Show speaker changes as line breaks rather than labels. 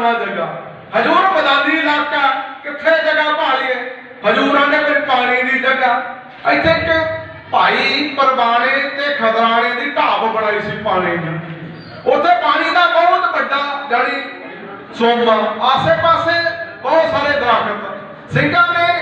ਜਿਹੀ ਕਿਲਾ ਹਜੂਰ ਮੈਦਾਨੀ ਇਲਾਕਾ ਕਿੱਥੇ ਜਗ੍ਹਾ ਭਾਲੀਏ? ਹਜੂਰਾਂ ਦੇ ਕੋਈ ਪਾਣੀ ਦੀ ਜਗ੍ਹਾ ਇੱਥੇ ਇੱਕ ਭਾਈ ਪਰਵਾਣੇ ਤੇ ਖਦਰਾਣੇ ਦੀ ਢਾਬ ਬਣਾਈ ਸੀ ਪਾਣੀ ਦੀ। ਉੱਥੇ ਪਾਣੀ ਦਾ ਬਹੁਤ ਵੱਡਾ ਜਾਨੀ ਸੋਮਾ ਆਸੇ ਪਾਸੇ ਬਹੁਤ ਸਾਰੇ ਦਰਖਤ। ਸਿੰਘਾਂ ਨੇ